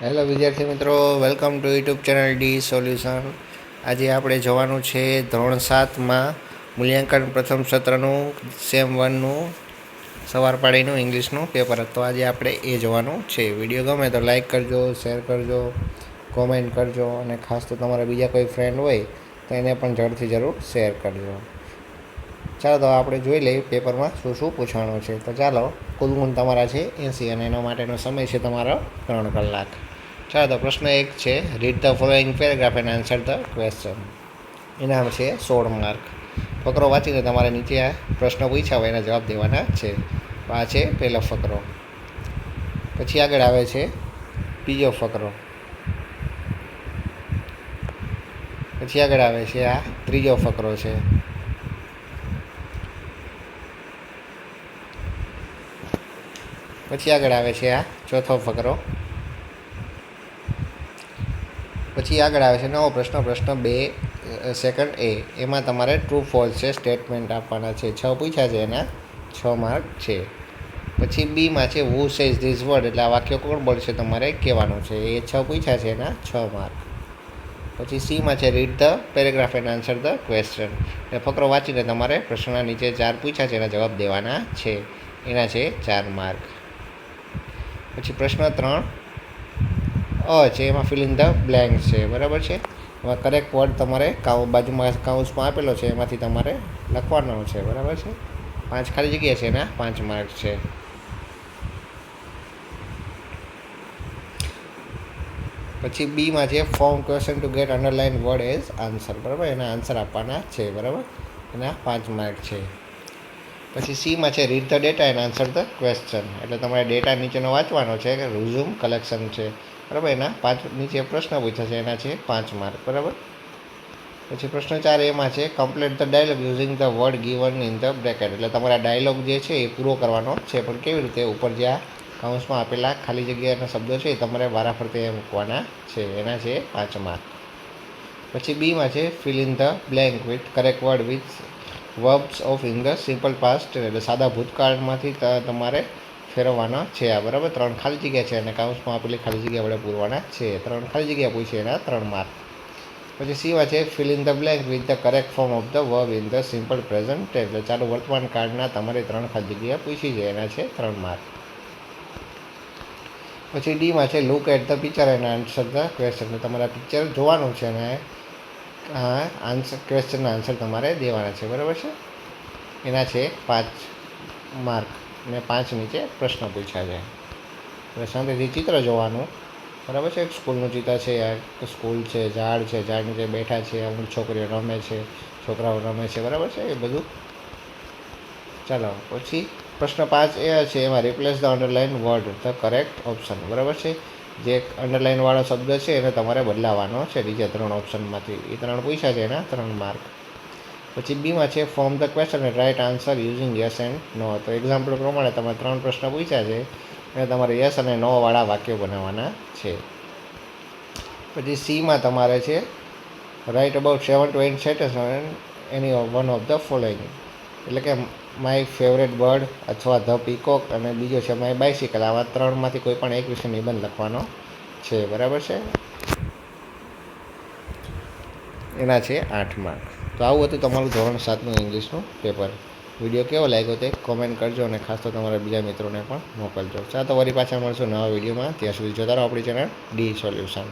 Hello વિદ્યાર્થી મિત્રો welcome to YouTube channel D solution આજે આપણે જોવાનું છે ધોરણ સાતમાં મૂલ્યાંકન પ્રથમ સત્રનું સેમ વનનું સવાર પાડીનું, ઇંગ્લિશનું પેપર તો આજે આપણે એ જોવાનું છે. વીડિયો ગમે તો લાઇક કરજો શેર કરજો કોમેન્ટ કરજો, અને ખાસ તો તમારા બીજા કોઈ ફ્રેન્ડ હોય, તો એને પણ ઝડપથી જરૂર શેર કરજો. ચાલો તો આપણે જોઈ લઈએ પેપરમાં શું શું પૂછવાનું છે. તો ચાલો, કુલ ગુણ તમારા છે એંસી અને એનો માટેનો સમય છે તમારો ત્રણ કલાક. ચાલો તો પ્રશ્ન એક છે read the following paragraph and answer the question ઇનામ છે સોળ માર્ક. ફકરો વાંચીને તમારે નીચે આ પ્રશ્નો પૂછ્યા હોય એના જવાબ દેવાના છે. તો આ છે પહેલો ફકરો. પછી આગળ આવે છે બીજો ફકરો. પછી આગળ આવે છે આ ત્રીજો ફકરો છે. પછી આગળ આવે છે આ ચોથો ફકરો. પછી આગળ આવે છે નવો પ્રશ્ન પ્રશ્ન બે સેકન્ડ એ એમાં તમારે ટ્રુ ફોલ્સ છે સ્ટેટમેન્ટ આપવાના છે. છ પૂછ્યા છે એના, છ માર્ક છે. પછી બીમાં છે વુ સેઝ ધીસ વર્ડ એટલે આ વાક્ય કોણ બોલશે તમારે કહેવાનું છે. એ છ પૂછ્યા છે એના, છ માર્ક પછી સીમાં છે read the paragraph and answer the question એટલે ફકરો વાંચીને તમારે પ્રશ્નના નીચે ચાર પૂછ્યા છે, એના જવાબ દેવાના છે. એના છે ચાર માર્ક પછી પ્રશ્ન ત્રણ. અ છે, એમાં ફિલિંગ ધ બ્લેન્ક છે, બરાબર છે? એમાં કરેક્ટ વર્ડ તમારે કાઉ, બાજુમાં કાઉન્સમાં આપેલો છે, એમાંથી તમારે લખવાનો છે, બરાબર છે? પાંચ ખાલી જગ્યા છે એના પાંચ માર્ક છે. પછી બીમાં છે form question to get underline word as answer બરાબર? એના આન્સર આપવાના છે, બરાબર? એના પાંચ માર્ક છે. પછી સીમાં છે read the data and answer the question એટલે તમારે ડેટા નીચેનો વાંચવાનો છે, કે રિઝ્યુમ કલેક્શન છે. બરાબર? એના પાંચ, નીચે પ્રશ્ન પૂછ્યા છે, એના છે પાંચ માર્ક બરાબર? પછી પ્રશ્ન ચાર એમાં છે complete the dialogue using the word given in the bracket એટલે તમારા ડાયલોગ જે છે, એ પૂરો કરવાનો છે. પણ કેવી રીતે? ઉપર જે આ કાઉન્સમાં આપેલા ખાલી જગ્યાના શબ્દો છે, એ તમારે વારાફરતે મૂકવાના છે. એના છે પાંચ માર્ક પછી બીમાં છે fill in the blank with correct word with verbs of the simple past એટલે સાદા ભૂતકાળમાંથી તમારે ફેરવવાના છે આ, બરાબર? ત્રણ ખાલી જગ્યા છે અને કાઉન્સમાં આપેલી ખાલી જગ્યા આપણે પૂરવાના છે. ત્રણ ખાલી જગ્યા પૂછી એના ત્રણ માર્ક પછી સીમાં છે fill in the blank with the correct form of the verb in the simple present એટલે ચાલુ વર્તમાન કાળના તમારે ત્રણ ખાલી જગ્યા પૂછી છે, એના છે ત્રણ માર્ક પછી ડીમાં છે look at the picture and answer the question તમારે પિક્ચર જોવાનું છે અને હા આન્સર ક્વેશ્ચનના આન્સર તમારે દેવાના છે, બરાબર છે? એના છે પાંચ માર્ક ને પાંચ નીચે પ્રશ્ન પૂછ્યા છે. શાંતિથી ચિત્ર જોવાનું. બરાબર છે? એક સ્કૂલનું ચિત્ર છે સ્કૂલ છે, ઝાડ છે, ઝાડ નીચે બેઠા છે, અમુક છોકરીઓ રમે છે, છોકરાઓ રમે છે, બરાબર છે? એ બધું. ચાલો, પછી પ્રશ્ન પાંચ એ છે, એમાં replace the underline word the correct option બરાબર છે? જે એક અંડરલાઇનવાળો શબ્દ છે, એને તમારે બદલાવાનો છે, બીજા ત્રણ ઓપ્શનમાંથી એ ત્રણ પૂછ્યા છે એના, ત્રણ માર્ક પછી બીમાં છે form the question write answer using yes and no તો એક્ઝામ્પલ પ્રમાણે તમે ત્રણ પ્રશ્ન પૂછ્યા છે, અને તમારે યસ અને નો વાળા વાક્યો બનાવવાના છે. પછી સીમાં તમારે છે write about seven to eight sentence any one of the following એટલે કે માય ફેવરેટ બર્ડ અથવા ધ પીકોક અને બીજો છે માય બાઇસિકલ આવા ત્રણમાંથી કોઈ પણ એક વિશે નિબંધ લખવાનો છે. બરાબર છે? એના છે આઠ માર્ક તો આવું હતું તમારું ધોરણ સાતનું ઇંગ્લિશનું પેપર. વીડિયો કેવો લાગ્યો તે કોમેન્ટ કરજો અને ખાસ તો તમારા બીજા મિત્રોને પણ મોકલજો. ચાલો તો વળી પાછા મળશું નવા વિડીયોમાં. ત્યાં સુધી જોતા રહો આપણી ચેનલ ડી સોલ્યુશન.